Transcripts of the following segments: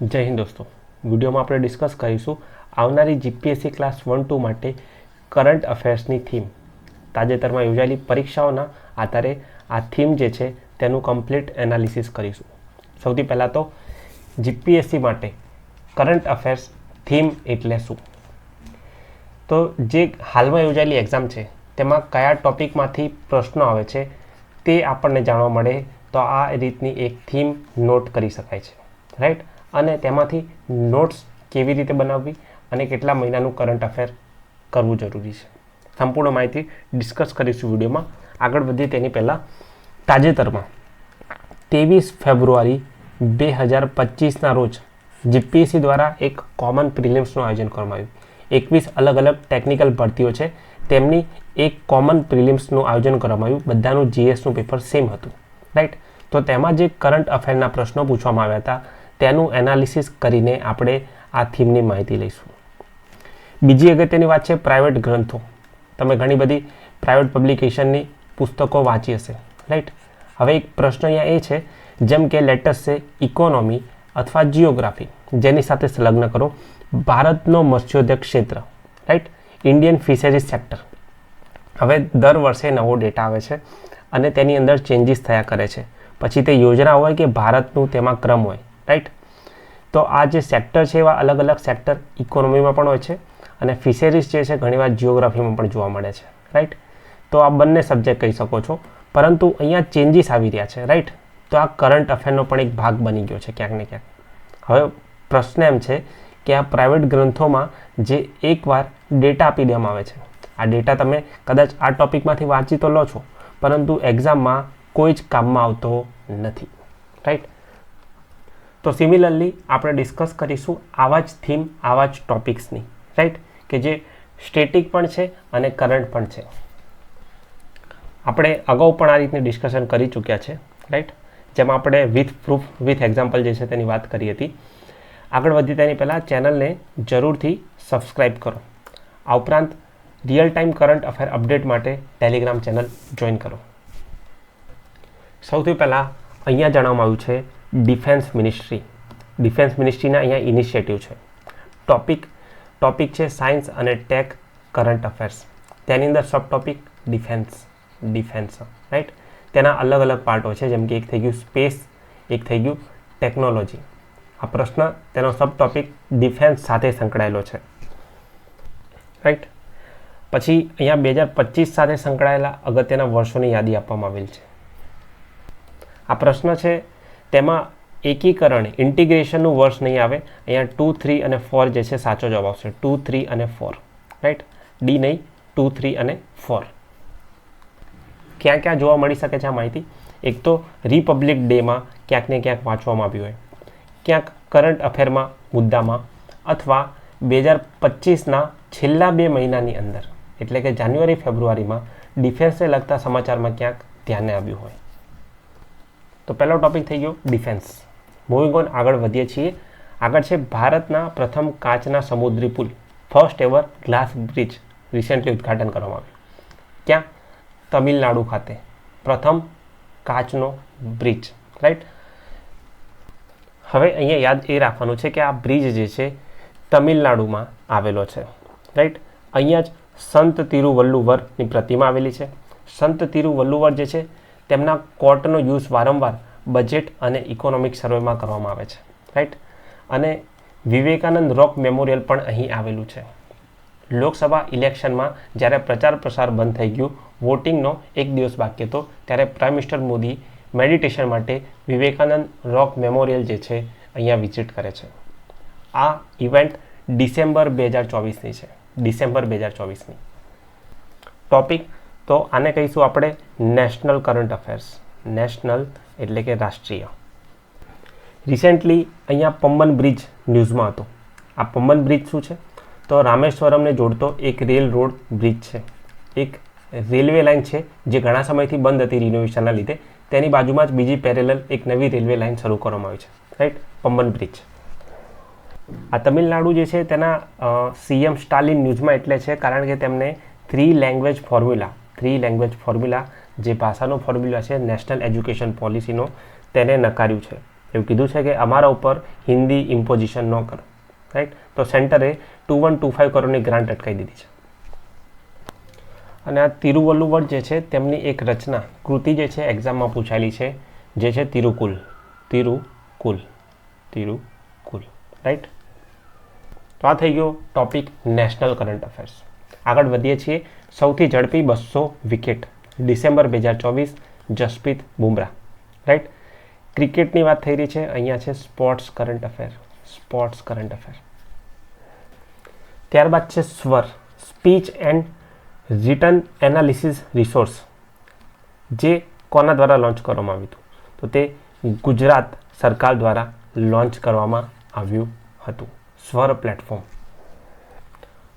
જય હિન્દ દોસ્તો. વિડીયોમાં આપણે ડિસ્કસ કરીશું આવનારી જીપીએસસી ક્લાસ વન ટુ માટે કરંટ અફેર્સની થીમ તાજેતરમાં યોજાયેલી પરીક્ષાઓના આધારે આ થીમ જે છે તેનું કમ્પ્લીટ એનાલિસિસ કરીશું. સૌથી પહેલાં તો જીપીએસસી માટે કરંટ અફેર્સ થીમ એટલે શું? તો જે હાલમાં યોજાયેલી એક્ઝામ છે, તેમાં કયા ટોપિકમાંથી પ્રશ્નો આવે છે તે આપણને જાણવા મળે, તો આ રીતની એક થીમ નોટ કરી શકાય છે. રાઈટ અને તેમાંથી નોટ્સ કેવી રીતે બનાવવી અને કેટલા મહિનાનું કરંટ અફેર કરવું જરૂરી છે. સંપૂર્ણ માહિતી ડિસ્કસ કરીશું વિડીયોમાં. આગળ વધીએ તેની પહેલાં તાજેતરમાં ત્રેવીસ ફેબ્રુઆરી બે હજાર પચીસના રોજ જીપીએસસી દ્વારા એક કોમન પ્રિલિમ્સનું આયોજન કરવામાં આવ્યું. એકવીસ અલગ અલગ ટેકનિકલ ભરતીઓ છે. તેમની એક કોમન પ્રિલિમ્સનું આયોજન કરવામાં આવ્યું. બધાનું જીએસનું પેપર સેમ હતું. રાઈટ તો તેમાં જે કરંટ અફેરના પ્રશ્નો પૂછવામાં આવ્યા હતા તેનું એનાલિસિસ કરીને આપણે આ થીમની માહિતી લઈશું. બીજી અગત્યની વાત છે પ્રાઇવેટ ગ્રંથો. તમે ઘણી બધી પ્રાઇવેટ પબ્લિકેશનની પુસ્તકો વાંચી હશે રાઈટ હવે એક પ્રશ્ન અહીંયા એ છે, જેમ કે લેટેસ્ટ છે ઇકોનોમી અથવા જિયોગ્રાફી જેની સાથે સંલગ્ન કરો, ભારતનો મત્સ્યોદ્યોગ ક્ષેત્ર રાઈટ ઇન્ડિયન ફિશરીઝ સેક્ટર હવે દર વર્ષે નવો ડેટા આવે છે અને તેની અંદર ચેન્જીસ થયા કરે છે. પછી તે યોજના હોય કે ભારતનું તેમાં ક્રમ હોય. રાઈટ? તો આ જે સેક્ટર છે એવા અલગ અલગ સેક્ટર ઇકોનોમીમાં પણ હોય છે અને ફિશરીઝ જે છે ઘણીવાર જિયોગ્રાફીમાં પણ જોવા મળે છે, રાઈટ? તો આ બંને સબ્જેક્ટ કહી શકો છો. પરંતુ અહીંયા ચેન્જીસ આવી રહ્યા છે, રાઈટ? તો આ કરંટ અફેરનો પણ એક ભાગ બની ગયો છે ક્યાંક ને ક્યાંક. હવે પ્રશ્ન એમ છે કે આ પ્રાઇવેટ ગ્રંથોમાં જે એકવાર ડેટા આપી દેવામાં આવે છે, આ ડેટા તમે કદાચ આ ટોપિકમાંથી વાંચી તો લો છો, પરંતુ એક્ઝામમાં કોઈ જ કામમાં આવતો નથી, રાઈટ? તો સિમિલરલી આપણે ડિસ્કસ કરીશું આવા જ થીમ આવા જ ટોપિક્સની રાઈટ કે જે સ્ટેટિક પણ છે અને કરંટ પણ છે. આપણે અગાઉ પણ આ રીતની ડિસ્કશન કરી ચૂક્યા છે રાઈટ જેમાં આપણે વિથ પ્રૂફ વિથ એક્ઝામ્પલ જે છે તેની વાત કરી હતી. આગળ વધી તેની પહેલાં ચેનલને જરૂરથી સબસ્ક્રાઈબ કરો. આ ઉપરાંત real time current affair update માટે ટેલિગ્રામ ચેનલ જોઈન કરો. સૌથી પહેલાં અહીંયા જણાવવામાં આવ્યું છે ડિફેન્સ મિનિસ્ટ્રી. ડિફેન્સ મિનિસ્ટ્રીના અહીંયા ઇનિશિયેટિવ છે. ટોપિક ટોપિક છે સાયન્સ અને ટેક કરંટ અફેર્સ તેની અંદર sub topic defence defence right તેના અલગ અલગ પાર્ટો છે, જેમ કે એક થઈ ગયું સ્પેસ એક થઈ ગયું ટેકનોલોજી આ પ્રશ્ન, તેનો સબ ટોપિક ડિફેન્સ સાથે સંકળાયેલો છે. રાઈટ પછી અહીંયા બે હજાર પચીસ સાથે સંકળાયેલા અગત્યના વર્ષોની યાદી આપવામાં આવેલ છે. આ પ્રશ્ન છે તેમાં એકીકરણ, ઇન્ટિગ્રેશનનું વર્ષ નહીં આવે. અહીંયા ટુ, થ્રી અને ફોર જે છે સાચો જવાબ આવશે. ટુ, થ્રી અને ફોર. રાઈટ? ડી નહીં, ટુ, થ્રી અને ફોર. ક્યાં ક્યાં જોવા મળી શકે છે આ માહિતી? એક તો રિપબ્લિક ડેમાં ક્યાંક ને ક્યાંક વાંચવામાં આવ્યું હોય. ક્યાંક કરંટ અફેરમાં મુદ્દામાં અથવા બે હજાર પચીસના છેલ્લા બે મહિનાની અંદર, એટલે કે જાન્યુઆરી, ફેબ્રુઆરીમાં ડિફેન્સને લગતા સમાચારમાં ક્યાંક ધ્યાને આવ્યું હોય. તો પહેલો ટોપિક થઈ ગયો ડિફેન્સ મૂવિંગ ઓન આગળ વધીએ છીએ. આગળ છે ભારતના પ્રથમ કાચના સમુદ્રી પુલ. First ever glass bridge recently ઉદ્ઘાટન કરવામાં આવ્યું. ક્યાં? તમિલનાડુ ખાતે. પ્રથમ કાચનો બ્રિજ રાઈટ હવે અહીંયા યાદ એ રાખવાનું છે કે આ બ્રિજ જે છે, તમિલનાડુમાં આવેલો છે રાઈટ અહીંયા જ સંત તિરુવલ્લુવરની પ્રતિમા આવેલી છે. સંત તિરુવલ્લુવર જે છે તેમના કોર્ટનો યુઝ વારંવાર બજેટ અને ઇકોનોમિક સર્વેમાં કરવામાં આવે છે. રાઈટ અને વિવેકાનંદ રોક મેમોરિયલ પણ અહીં આવેલું છે. લોકસભા ઇલેક્શનમાં જ્યારે પ્રચાર પ્રસાર બંધ થઈ ગયું, વોટિંગનો એક દિવસ બાકી હતો, ત્યારે પ્રાઇમ મિનિસ્ટર મોદી મેડિટેશન માટે વિવેકાનંદ રોક મેમોરિયલ જે છે, અહીંયા વિઝિટ કરે છે. આ ઇવેન્ટ ડિસેમ્બર બે હજાર ચોવીસની છે. ડિસેમ્બર બે હજાર ચોવીસની. ટોપિક તો આને કહીશું આપણે નેશનલ કરંટ અફેર્સ નેશનલ એટલે કે રાષ્ટ્રીય. રિસેન્ટલી અહીંયા પમ્બન બ્રિજ ન્યૂઝમાં હતો. આ પમ્બન બ્રિજ શું છે? તો રામેશ્વરમને જોડતો એક રેલ રોડ બ્રિજ છે. એક રેલવે લાઇન છે જે ઘણા સમયથી બંધ હતી રિનોવેશનના લીધે. તેની બાજુમાં જ બીજી પેરેલલ એક નવી રેલવે લાઇન શરૂ કરવામાં આવી છે. રાઈટ પમ્બન બ્રિજ આ તમિલનાડુ જે છે તેના સીએમ સ્ટાલિન ન્યૂઝમાં એટલે છે કારણ કે તેમને three language formula three language formula જે ભાષાનો ફોર્મ્યુલા છે નેશનલ એજ્યુકેશન પોલિસીનો તેને નકાર્યું છે. એવું કીધું છે કે અમારા ઉપર હિન્દી ઇમ્પોઝિશન ન કરો. રાઈટ તો સેન્ટરે ટુ વન ટુ ફાઇવ કરોડની ગ્રાન્ટ અટકાવી દીધી છે. અને આ તિરુવલ્લુવર જે છે, તેમની એક રચના, કૃતિ જે છે એક્ઝામમાં પૂછાયેલી છે, જે છે તિરુકુલ. તિરુકુલ. તિરુકુલ. રાઈટ તો આ થઈ ગયો ટોપિક નેશનલ કરંટ અફેર્સ આગળ વધીએ છીએ. સૌથી ઝડપી બસો વિકેટ. ડિસેમ્બર બે હજાર ચોવીસ, જસપ્રીત બુમરાહ. રાઈટ ક્રિકેટની વાત થઈ રહી છે, અહીંયા છે sports current affair. Sports current affair. ત્યારબાદ છે સ્વર. Speech and return analysis resource, જે કોના દ્વારા લોન્ચ કરવામાં આવ્યું હતું? તો તે ગુજરાત સરકાર દ્વારા લોન્ચ કરવામાં આવ્યું હતું. સ્વર પ્લેટફોર્મ.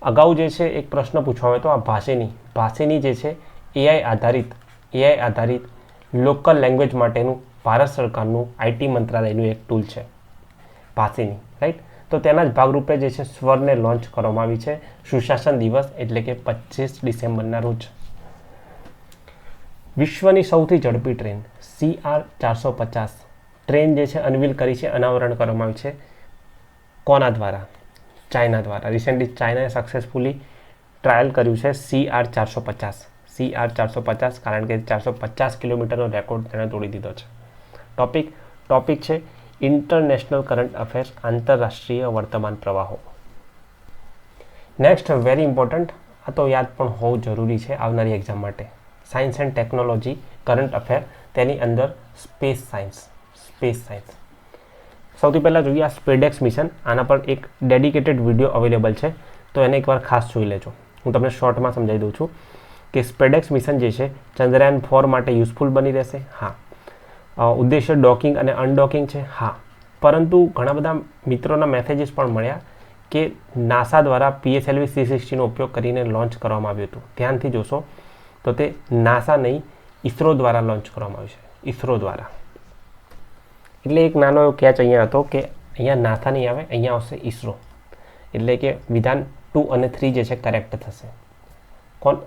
અગાઉ જે છે, એક પ્રશ્ન પૂછવામાં તો આ ભાષેની ભાષેની જે છે એઆઈ આધારિત એઆઈ આધારિત લોકલ લેંગ્વેજ માટેનું ભારત સરકારનું આઈટી મંત્રાલયનું એક ટૂલ છે, ભાષીની રાઈટ તો તેના જ ભાગરૂપે જે છે, સ્વરને લોન્ચ કરવામાં આવી છે, સુશાસન દિવસ એટલે કે પચીસ ડિસેમ્બરના રોજ. વિશ્વની સૌથી ઝડપી ટ્રેન સીઆર ચારસો પચાસ. ટ્રેન જે છે, અનવીલ કરી છે, અનાવરણ કરવામાં આવી છે કોના દ્વારા? ચાઇના દ્વારા રિસેન્ટલી ચાઇનાએ સક્સેસફુલી ટ્રાયલ કર્યું છે સી આર ચારસો પચાસ. સી આર ચારસો પચાસ કારણ કે ચારસો પચાસ કિલોમીટરનો રેકોર્ડ તેણે તોડી દીધો છે. ટોપિક ટોપિક છે ઇન્ટરનેશનલ કરંટ અફેર્સ આંતરરાષ્ટ્રીય વર્તમાન પ્રવાહો. નેક્સ્ટ વેરી ઇમ્પોર્ટન્ટ આ તો યાદ પણ હોવું જરૂરી છે આવનારી એક્ઝામ માટે. Science and technology current affair તેની અંદર સ્પેસ સાયન્સ સ્પેસ સાયન્સ સૌથી પહેલાં જોઈએ આ સ્પેડેક્સ મિશન આના પર એક ડેડિકેટેડ વીડિયો અવેલેબલ છે. તો એને એકવાર ખાસ જોઈ લેજો. હું તમને શોર્ટમાં સમજાવી દઉં છું કે સ્પેડેક્સ મિશન જે છે, ચંદ્રયાન ફોર માટે યુઝફુલ બની રહેશે. હા. ઉદ્દેશ્ય ડોકિંગ અને અનડોકિંગ છે. હા. પરંતુ ઘણા બધા મિત્રોના મેસેજીસ પણ મળ્યા કે નાસા દ્વારા પીએસએલવી સી સિક્સટીનો ઉપયોગ કરીને લોન્ચ કરવામાં આવ્યું હતું. ધ્યાનથી જોશો. તો તે નાસા નહીં, ઇસરો દ્વારા લોન્ચ કરવામાં આવ્યું છે. ઇસરો દ્વારા. એટલે એક નાનો એવો કેચ અહીંયા હતો કે અહીંયા નાસા નહીં આવે, અહીંયા આવશે ઈસરો. એટલે કે વિધાન ટુ અને થ્રી જે છે કરેક્ટ થશે. કોણ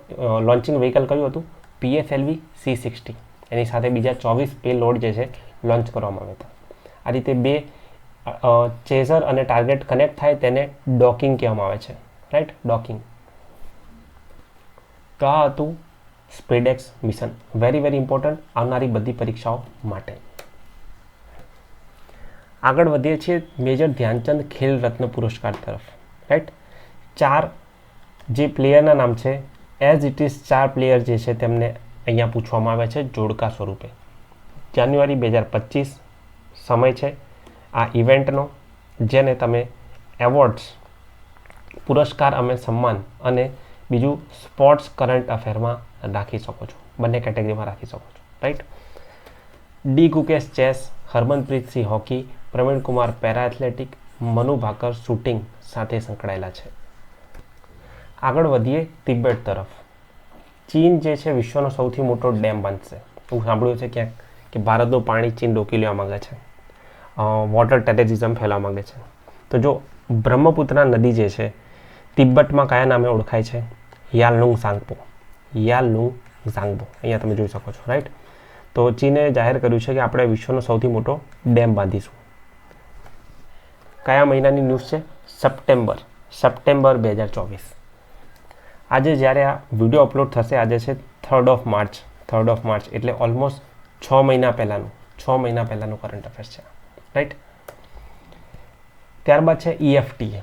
લોન્ચિંગ વ્હીકલ કયું હતું? PSLV C sixty. એની સાથે બીજા ચોવીસ પે લોડ જે છે લોન્ચ કરવામાં આવ્યા હતા. આ રીતે બે ચેઝર અને ટાર્ગેટ કનેક્ટ થાય તેને ડોકિંગ કહેવામાં આવે છે. રાઈટ ડોકિંગ તો આ હતું? SpaDeX mission very very important આવનારી બધી પરીક્ષાઓ માટે. આગળ વધીએ છીએ મેજર ધ્યાનચંદ ખેલ રત્ન પુરસ્કાર તરફ. રાઈટ ચાર જે પ્લેયરના નામ છે એઝ ઇટ ઇઝ ચાર પ્લેયર જે છે તેમને અહીંયા પૂછવામાં આવે છે જોડકા સ્વરૂપે. જાન્યુઆરી બે હજાર પચીસ સમય છે આ ઇવેન્ટનો જેને તમે એવોર્ડ્સ પુરસ્કાર અમે સન્માન અને બીજું સ્પોર્ટ્સ કરંટ અફેરમાં રાખી શકો છો. બંને કેટેગરીમાં રાખી શકો છો. Right D Gukesh chess Harmanpreet Singh hockey Praveen Kumar para athletic, Manu Bhaker shooting સાથે સંકળાયેલા છે. આગળ વધીએ તિબેટ તરફ. ચીન જે છે વિશ્વનો સૌથી મોટો ડેમ બનશે. હું સાંભળ્યું છે ક્યાંક કે ભારતનું પાણી ચીન રોકી લેવા માગે છે. વોટર ટેરેરિઝમ ફેલાવા માગે છે. તો જો બ્રહ્મપુત્રા નદી જે છે, તિબ્બતમાં કયા નામે ઓળખાય છે? યાલુંગ સાંગપો. યાલુંગ ઝાંગબો અહીંયા તમે જોઈ શકો છો રાઈટ તો ચીને જાહેર કર્યું છે કે આપણે વિશ્વનો સૌથી મોટો ડેમ બાંધીશું. કયા મહિનાની ન્યૂઝ છે? સપ્ટેમ્બર. સપ્ટેમ્બર બે હજાર ચોવીસ. આજે જ્યારે આ વીડિયો અપલોડ થશે, આજે છે third of March third of March એટલે ઓલમોસ્ટ છ મહિના પહેલાંનું. છ મહિના પહેલાંનું કરંટ અફેર્સ છે રાઈટ ત્યારબાદ છે ઈએફટી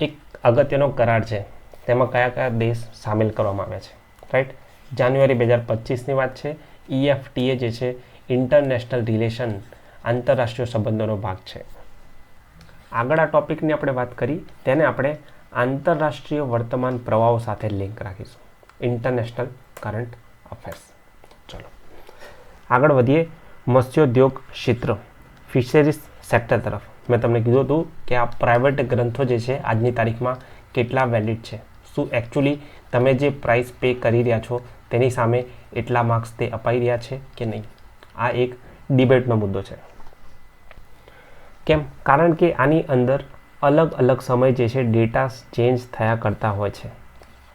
એક અગત્યનો કરાર છે. તેમાં કયા કયા દેશ સામેલ કરવામાં આવ્યા છે? રાઈટ જાન્યુઆરી બે હજાર પચીસની વાત છે. ઈએફટીએ જે છે ઇન્ટરનેશનલ રિલેશન આંતરરાષ્ટ્રીય સંબંધોનો ભાગ છે. આગળ આ ટોપિકની આપણે વાત કરી, તેને આપણે આંતરરાષ્ટ્રીય વર્તમાન પ્રવાહો સાથે લિંક રાખીશું. ઇન્ટરનેશનલ કરંટ અફેર્સ ચલો. આગળ વધીએ. મત્સ્યોદ્યોગ ક્ષેત્ર. ફિશરીઝ સેક્ટર તરફ. મેં તમને કીધું હતું કે આ પ્રાઇવેટ ગ્રંથો જે છે, આજની તારીખમાં કેટલા વેલિડ છે? શું એકચ્યુઅલી તમે જે પ્રાઇસ પે કરી રહ્યા છો, તેની સામે એટલા માર્ક્સ તે અપાઈ રહ્યા છે કે નહીં? આ એક ડિબેટનો મુદ્દો છે. કેમ? કારણ કે આની અંદર અલગ અલગ સમય જે છે ડેટા ચેન્જ થયા કરતા હોય છે.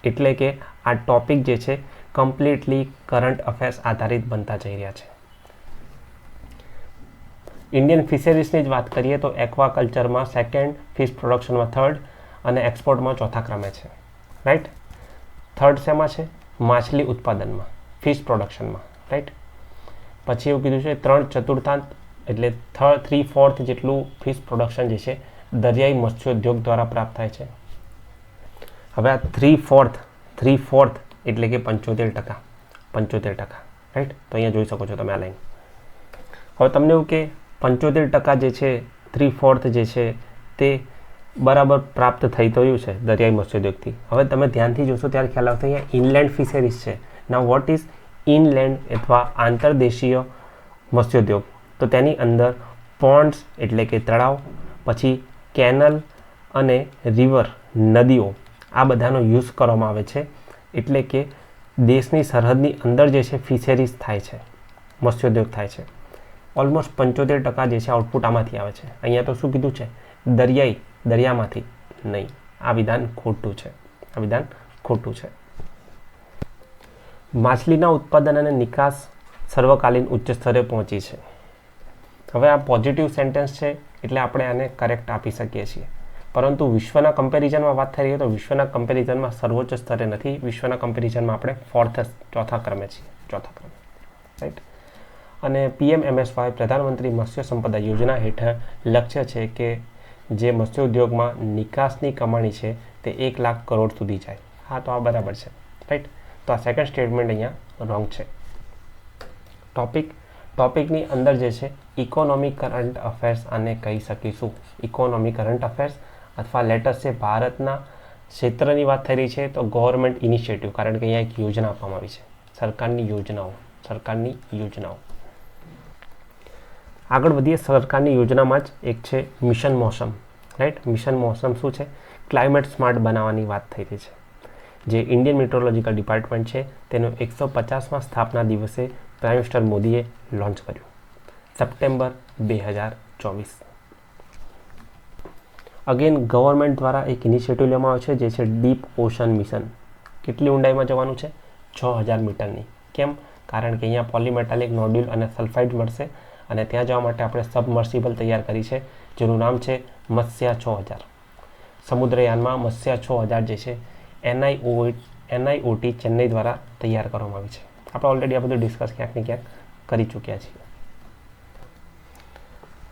એટલે કે આ ટોપિક જે છે કમ્પ્લીટલી કરંટ અફેર્સ આધારિત બનતા જઈ રહ્યા છે. ઇન્ડિયન ફિશરીઝની જ વાત કરીએ તો એક્વાકલ્ચરમાં સેકન્ડ ફિશ પ્રોડક્શનમાં થર્ડ અને એક્સપોર્ટમાં ચોથા ક્રમે છે. રાઈટ થર્ડ શેમાં છે? માછલી ઉત્પાદનમાં ફિશ પ્રોડક્શનમાં રાઈટ પછી એવું કીધું છે, ત્રણ ચતુર્થાંત એટલે થર્ડ થ્રી ફોર્થ જેટલું ફિશ પ્રોડક્શન જે છે, દરિયાઈ મત્સ્યોદ્યોગ દ્વારા પ્રાપ્ત થાય છે. હવે આ થ્રી ફોર્થ થ્રી ફોર્થ એટલે કે પંચોતેર ટકા પંચોતેર ટકા રાઈટ તો અહીંયા જોઈ શકો છો તમે આ લાઈન હવે તમને એવું કે પંચોતેર ટકા જે છે થ્રી ફોર્થ જે છે, તે બરાબર પ્રાપ્ત થઈ થયું છે દરિયાઈ મત્સ્યોદ્યોગથી હવે તમે ધ્યાનથી જોશો ત્યારે ખ્યાલ આવશે અહીંયા ઇનલેન્ડ ફિશરીઝ છે. ના વોટ ઇઝ ઇનલેન્ડ અથવા આંતરદેશીય મત્સ્યોદ્યોગ તો તેની અંદર પોન્ડ્સ એટલે કે તળાવ, પછી કેનલ અને રિવર નદીઓ આ બધાનો યુઝ કરવામાં આવે છે. એટલે કે દેશની સરહદની અંદર જે છે ફિશરીઝ થાય છે, મત્સ્યોદ્યોગ થાય છે. ઓલમોસ્ટ પંચોતેર ટકા જે છે આઉટપુટ આમાંથી આવે છે. અહીંયા તો શું કીધું છે? દરિયાઈ, દરિયામાંથી નહીં. આ વિધાન ખોટું છે. આ વિધાન ખોટું છે. માછલીના ઉત્પાદન અને નિકાસ સર્વકાલીન ઉચ્ચ સ્તરે પહોંચી છે. હવે આ પોઝિટિવ સેન્ટેન્સ છે એટલે આપણે આને કરેક્ટ આપી શકીએ છીએ. પરંતુ વિશ્વના કમ્પેરિઝનમાં વાત થઈ રહી તો વિશ્વના કમ્પેરિઝનમાં સર્વોચ્ચ સ્તરે નથી, વિશ્વના કમ્પેરિઝનમાં આપણે ફોર્થ ચોથા ક્રમે છીએ, ચોથા ક્રમે. રાઈટ અને પીએમ એમએસવાય પ્રધાનમંત્રી મત્સ્ય સંપદા યોજના હેઠળ લક્ષ્ય છે કે જે મત્સ્ય ઉદ્યોગમાં નિકાસની કમાણી છે તે એક લાખ કરોડ સુધી જાય. હા, તો આ બરાબર છે. રાઈટ તો આ સેકન્ડ સ્ટેટમેન્ટ અહીંયા રોંગ છે. ટોપિક ટોપિકની અંદર જે છે ઇકોનોમી કરંટ અફેર્સ આને કહી શકીશું. ઇકોનોમી કરંટ અફેર્સ અથવા લેટેસ્ટ છે ભારતના ક્ષેત્રની વાત થઈ રહી છે, તો ગવર્મેન્ટ ઇનિશિયેટિવ કારણ કે અહીંયા એક યોજના આપવામાં આવી છે. સરકારની યોજનાઓ સરકારની યોજનાઓ. આગળ વધીએ, સરકારની યોજનામાં જ એક છે મિશન મોસમ રાઈટ મિશન મોસમ શું છે? ક્લાઇમેટ સ્માર્ટ બનાવવાની વાત થઈ રહી છે. જે ઇન્ડિયન મેટ્રોલોજીકલ ડિપાર્ટમેન્ટ છે, તેનો એકસો પચાસમાં સ્થાપના દિવસે પ્રાઇમ મિનિસ્ટર મોદીએ લોન્ચ કર્યું. સપ્ટેમ્બર બે હજાર ચોવીસ. અગેન ગવર્મેન્ટ દ્વારા એક ઇનિશિયેટિવ લેવામાં આવ્યો છે, જે છે ડીપ ઓશન મિશન કેટલી ઊંડાઈમાં જવાનું છે? છ હજાર મીટરની. કેમ? કારણ કે અહીંયા પોલીમેટાલિક નોડ્યુલ અને સલ્ફાઇડ મળશે અને ત્યાં જવા માટે આપણે સબમર્સિબલ તૈયાર કરી છે, જેનું નામ છે મત્સ્યા છ હજાર. સમુદ્રયાનમાં મત્સ્યા છ હજાર જે છે એનઆઈઓ એનઆઈઓટી ચેન્નઈ દ્વારા તૈયાર કરવામાં આવી છે. આપણે ઓલરેડી આ બધું ડિસ્કસ ક્યાંક ને ક્યાંક કરી ચૂક્યા છીએ.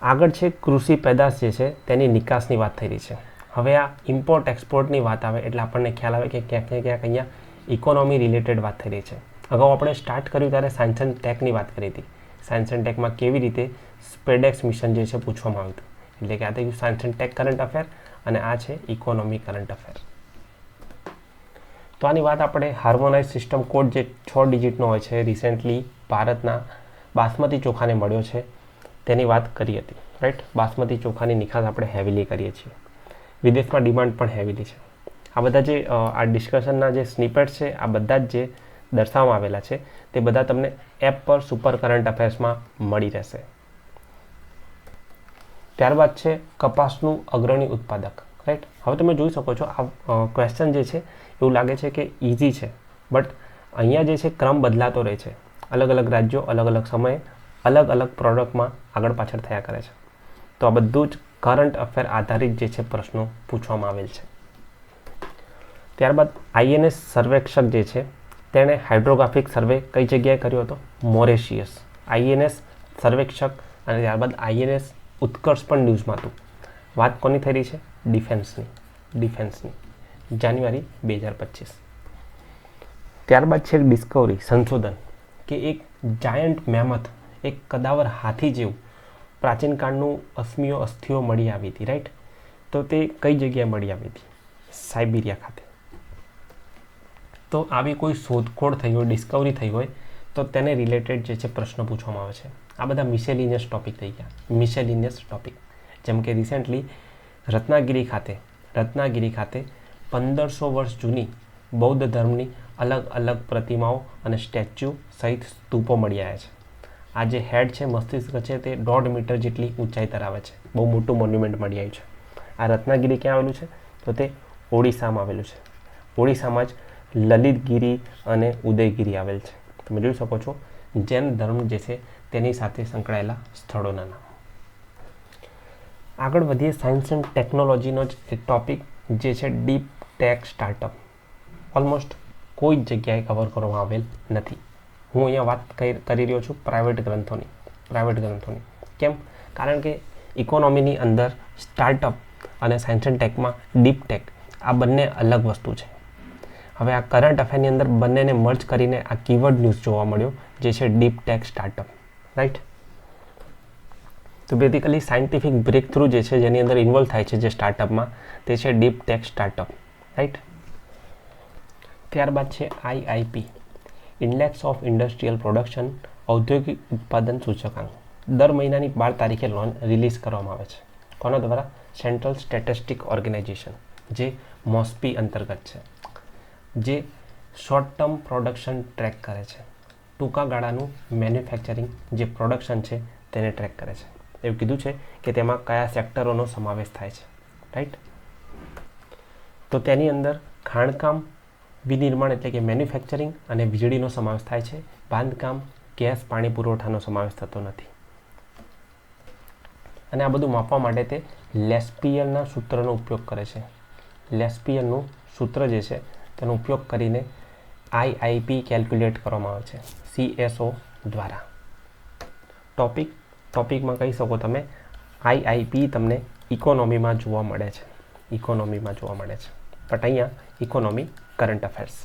આગળ છે કૃષિ પેદાશ જે છે, તેની નિકાસની વાત થઈ રહી છે. હવે આ ઇમ્પોર્ટ એક્સપોર્ટની વાત આવે એટલે આપણને ખ્યાલ આવે કે ક્યાંક ને ક્યાંક અહીંયા ઇકોનોમી રિલેટેડ વાત થઈ રહી છે. અગાઉ આપણે સ્ટાર્ટ કર્યું ત્યારે સાયન્સ એન્ડ ટેકની વાત કરી હતી. સાયન્સ એન્ડ ટેકમાં કેવી રીતે સ્પેડેક્સ મિશન જે છે પૂછવામાં આવ્યું હતું. એટલે કે આ થઈ science and tech current affair અને આ છે ઇકોનોમી કરંટ અફેર તો આની વાત આપણે હાર્મોનાઇઝ સિસ્ટમ કોડ જે છ ડિજિટનો હોય છે રિસેન્ટલી ભારતના બાસમતી ચોખાને મળ્યો છે, તેની વાત કરી હતી રાઈટ બાસમતી ચોખાની નિકાસ આપણે હેવીલી કરીએ છીએ. વિદેશમાં ડિમાન્ડ પણ હેવીલી છે. આ બધા જે આ ડિસ્કશનના જે સ્નિપેટ્સ છે, આ બધા જ જે દર્શાવવામાં આવેલા છે, તે બધા તમને એપ પર સુપર કરંટ અફેર્સમાં મળી રહેશે. ત્યારબાદ છે, કપાસનું અગ્રણી ઉત્પાદક રાઈટ હવે તમે જોઈ શકો છો, આ ક્વેશ્ચન જે છે એવું લાગે છે કે ઇઝી છે. બટ અહીંયા જે છે, ક્રમ બદલાતો રહે છે. અલગ અલગ રાજ્યો, અલગ અલગ સમયે, અલગ અલગ પ્રોડક્ટમાં આગળ પાછળ થયા કરે છે. તો આ બધું જ કરંટ અફેર આધારિત જે છે, પ્રશ્નો પૂછવામાં આવેલ છે. ત્યારબાદ આઈએનએસ સર્વેક્ષક જે છે, તેણે હાઇડ્રોગ્રાફિક સર્વે કઈ જગ્યાએ કર્યો હતો? મોરેશિયસ આઈએનએસ સર્વેક્ષક અને ત્યારબાદ આઈએનએસ ઉત્કર્ષ પણ ન્યૂઝમાં હતું. વાત કોની થઈ રહી છે? ડિફેન્સની ડિફેન્સની જાન્યુઆરી બે હજાર પચીસ. ત્યારબાદ છે ડિસ્કવરી, સંશોધન, કે એક જાયન્ટ મેમથ એક કદાવર હાથી જેવું પ્રાચીન કાળનું અસ્મિયો અસ્થિઓ મળી આવી હતી રાઈટ તો તે કઈ જગ્યાએ મળી આવી હતી? સાઇબિરિયા ખાતે. તો આવી કોઈ શોધખોળ થઈ હોય, ડિસ્કવરી થઈ હોય, તો તેને રિલેટેડ જે છે પ્રશ્ન પૂછવામાં આવે છે. આ બધા મિસેલિનિયસ ટોપિક થઈ ગયા. Miscellaneous topic. જેમ કે રિસેન્ટલી રત્નાગીરી ખાતે રત્નાગીરી ખાતે પંદરસો વર્ષ જૂની બૌદ્ધ ધર્મની અલગ અલગ પ્રતિમાઓ અને સ્ટેચ્યુ સહિત સ્તૂપો મળી આવ્યા છે. આ જે હેડ છે, મસ્તિષ્ક છે, તે દોઢ મીટર જેટલી ઊંચાઈ ધરાવે છે. બહુ મોટું મોન્યુમેન્ટ મળી આવ્યું છે. આ રત્નાગીરી ક્યાં આવેલું છે? તો તે ઓડિશામાં આવેલું છે. ઓડિશામાં જ લલિતગીરી અને ઉદયગીરી આવેલ છે. તમે જોઈ શકો છો, જૈન ધર્મ જે છે તેની સાથે સંકળાયેલા સ્થળોના નામ. આગળ વધીએ સાયન્સ એન્ડ ટેકનોલોજીનો જ એક ટોપિક જે છે ડીપ ટેક સ્ટાર્ટઅપ ઓલમોસ્ટ કોઈ જ જગ્યાએ કવર કરવામાં આવેલ નથી. હું અહીંયા વાત કરી રહ્યો છું પ્રાઇવેટ ગ્રંથોની પ્રાઇવેટ ગ્રંથોની. કેમ? કારણ કે ઇકોનોમીની અંદર સ્ટાર્ટઅપ અને સાયન્સ એન્ડ ટેકમાં ડીપ ટેક આ બંને અલગ વસ્તુ છે. હવે આ કરંટ અફેરની અંદર બંનેને મર્જ કરીને આ કીવર્ડ ન્યૂઝ જોવા મળ્યો, જે છે ડીપ ટેક સ્ટાર્ટઅપ રાઈટ તો બેઝિકલી સાયન્ટિફિક બ્રેક થ્રુ જે છે, જેની અંદર ઇન્વોલ્વ થાય છે જે સ્ટાર્ટઅપમાં તે છે ડીપ ટેક સ્ટાર્ટઅપ રાઈટ ત્યારબાદ છે IIP index of industrial production ઔદ્યોગિક ઉત્પાદન સૂચકાંક. દર મહિનાની બાર તારીખે લોન રિલીઝ કરવામાં આવે છે. કોના દ્વારા? સેન્ટ્રલ સ્ટેટિસ્ટિક ઓર્ગેનાઇઝેશન જે મોસ્પી અંતર્ગત છે. જે શોર્ટ ટર્મ પ્રોડક્શન ટ્રેક કરે છે. ટૂંકા ગાળાનું મેન્યુફેક્ચરિંગ જે પ્રોડક્શન છે તેને ટ્રેક કરે છે. એવું કીધું છે કે તેમાં કયા સેક્ટરોનો સમાવેશ થાય છે. રાઈટ તો તેની અંદર ખાણકામ, વિનિર્માણ એટલે કે મેન્યુફેક્ચરિંગ અને વીજળીનો સમાવેશ થાય છે. બાંધકામ, ગેસ, પાણી પુરવઠાનો સમાવેશ થતો નથી. અને આ બધું માપવા માટે તે લેસ્પિયલના સૂત્રનો ઉપયોગ કરે છે. લેસ્પિયલનું સૂત્ર જે છે, તેનો ઉપયોગ કરીને આઈઆઈપી કેલ્ક્યુલેટ કરવામાં આવે છે સીએસઓ દ્વારા. ટોપિક ટોપિકમાં કહી શકો તમે આઈઆઈપી તમને ઇકોનોમીમાં જોવા મળે છે. ઇકોનોમીમાં જોવા મળે છે. બટ અહીંયા ઇકોનોમી કરંટ અફેર્સ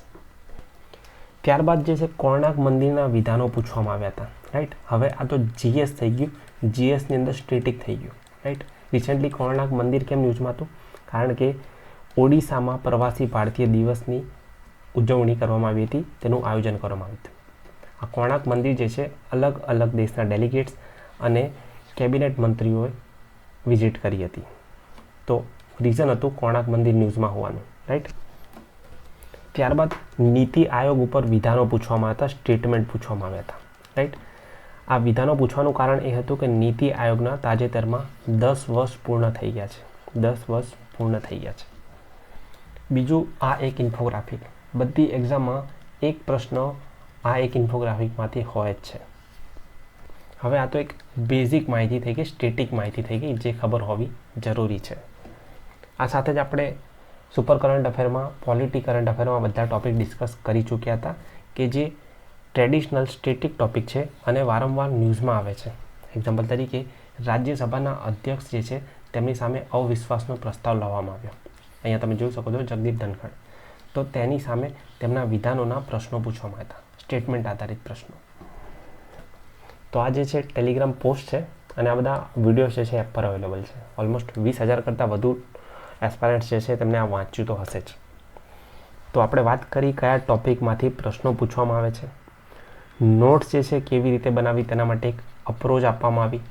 ત્યારબાદ જે છે કોણાર્ક મંદિરના વિધાનો પૂછવામાં આવ્યા હતા રાઈટ હવે આ તો જીએસ થઈ ગયું. જીએસની અંદર સ્ટેટિક થઈ ગયું રાઈટ રિસેન્ટલી કોણાર્ક મંદિર કેમ ન્યૂઝમાં હતું કારણ કે ઓડિશામાં પ્રવાસી ભારતીય દિવસની ઉજવણી કરવામાં આવી હતી, તેનું આયોજન કરવામાં આવ્યું હતું. આ કોણાક મંદિર જે છે અલગ અલગ દેશના ડેલિગેટ્સ અને કેબિનેટ મંત્રીઓએ વિઝિટ કરી હતી. તો રીઝન હતું કોણાક મંદિર ન્યૂઝમાં હોવાનું. ત્યારબાદ નીતિ આયોગ ઉપર વિધાનો પૂછવામાં હતા સ્ટેટમેન્ટ પૂછવામાં આવ્યા હતા. રાઈટ આ વિધાનો પૂછવાનું કારણ એ હતું કે નીતિ આયોગના તાજેતરમાં દસ વર્ષ પૂર્ણ થઈ ગયા છે. દસ વર્ષ પૂર્ણ થઈ ગયા છે. બીજું, આ એક ઇન્ફોગ્રાફિક બધી એક્ઝામમાં એક પ્રશ્ન આ એક ઇન્ફોગ્રાફિકમાંથી હોય જ છે. હવે આ તો એક બેઝિક માહિતી થઈ ગઈ સ્ટેટિક માહિતી થઈ ગઈ, જે ખબર હોવી જરૂરી છે. આ સાથે જ આપણે સુપર કરંટ અફેરમાં, પોલિટી કરંટ અફેરમાં બધા ટોપિક ડિસ્કસ કરી ચૂક્યા હતા કે જે ટ્રેડિશનલ સ્ટેટિક ટોપિક છે અને વારંવાર ન્યૂઝમાં આવે છે. એક્ઝામ્પલ તરીકે, રાજ્યસભાના અધ્યક્ષ જે છે, તેમની સામે અવિશ્વાસનો પ્રસ્તાવ લાવવામાં આવ્યો. અહીંયા તમે જોઈ શકો છો જગદીપ ધનખડ. તો તેની સામે તેમના વિધાનોના પ્રશ્નો પૂછવામાં હતા. સ્ટેટમેન્ટ આધારિત પ્રશ્નો. તો આ જે છે ટેલિગ્રામ પોસ્ટ છે અને આ બધા વીડિયો છે એપ પર અવેલેબલ છે. ઓલમોસ્ટ વીસ હજાર કરતાં વધુ એસ્પાયરન્ટ્સ જે છે તેમને આ વાંચ્યું તો હશે જ. તો આપણે વાત કરી કયા ટોપિકમાંથી પ્રશ્નો પૂછવામાં આવે છે. નોટ્સ જે છે કેવી રીતે બનાવી તેના માટે એક અપ્રોચ આપવામાં આવી.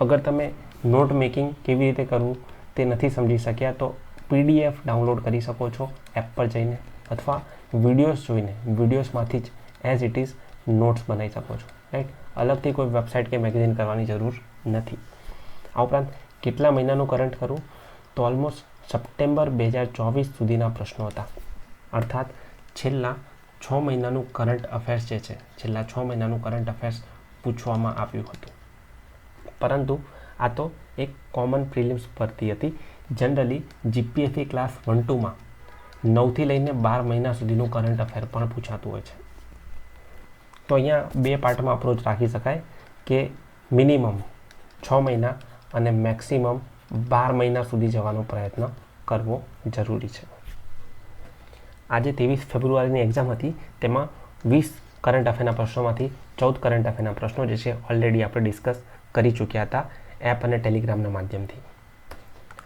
અગર તમે નોટ મેકિંગ કેવી રીતે કરવું તે નથી સમજી શક્યા તો પીડીએફ ડાઉનલોડ કરી શકો છો એપ પર જઈને અથવા વિડીયોઝ જોઈને વિડીયોઝમાંથી જ એઝ ઇટ ઇઝ નોટ્સ બનાવી શકો છો. રાઈટ અલગથી કોઈ વેબસાઇટ કે મેગેઝિન કરવાની જરૂર નથી. આ ઉપરાંત કેટલા મહિનાનું કરંટ ખરું? તો ઓલમોસ્ટ સપ્ટેમ્બર બે હજાર ચોવીસ સુધીના પ્રશ્નો હતા. અર્થાત છેલ્લા છ મહિનાનું કરંટ અફેર્સ જે છે, છેલ્લા છ મહિનાનું કરંટ અફેર્સ પૂછવામાં આવ્યું હતું. પરંતુ આ તો એક કોમન પ્રિલિમ્સ ભરતી હતી. જનરલી જીપીએસસી ક્લાસ વન ટુમાં નવથી લઈને બાર મહિના સુધીનું કરંટ અફેર પણ પૂછાતું હોય છે. તો અહીંયા બે પાર્ટમાં અપ્રોચ રાખી શકાય કે મિનિમમ છ મહિના અને મેક્સિમમ બાર મહિના સુધી જવાનો પ્રયત્ન કરવો જરૂરી છે. આજે ત્રેવીસ ફેબ્રુઆરીની એક્ઝામ હતી, તેમાં વીસ કરંટ અફેરના પ્રશ્નોમાંથી ચૌદ કરંટ અફેરના પ્રશ્નો જે છે ઓલરેડી આપણે ડિસ્કસ કરી ચૂક્યા હતા એપ અને ટેલિગ્રામના માધ્યમથી.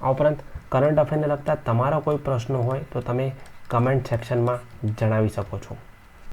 આ ઉપરાંત કરંટ અફેરને લગતા તમારો કોઈ પ્રશ્ન હોય તો તમે કમેન્ટ સેક્શનમાં જણાવી શકો છો.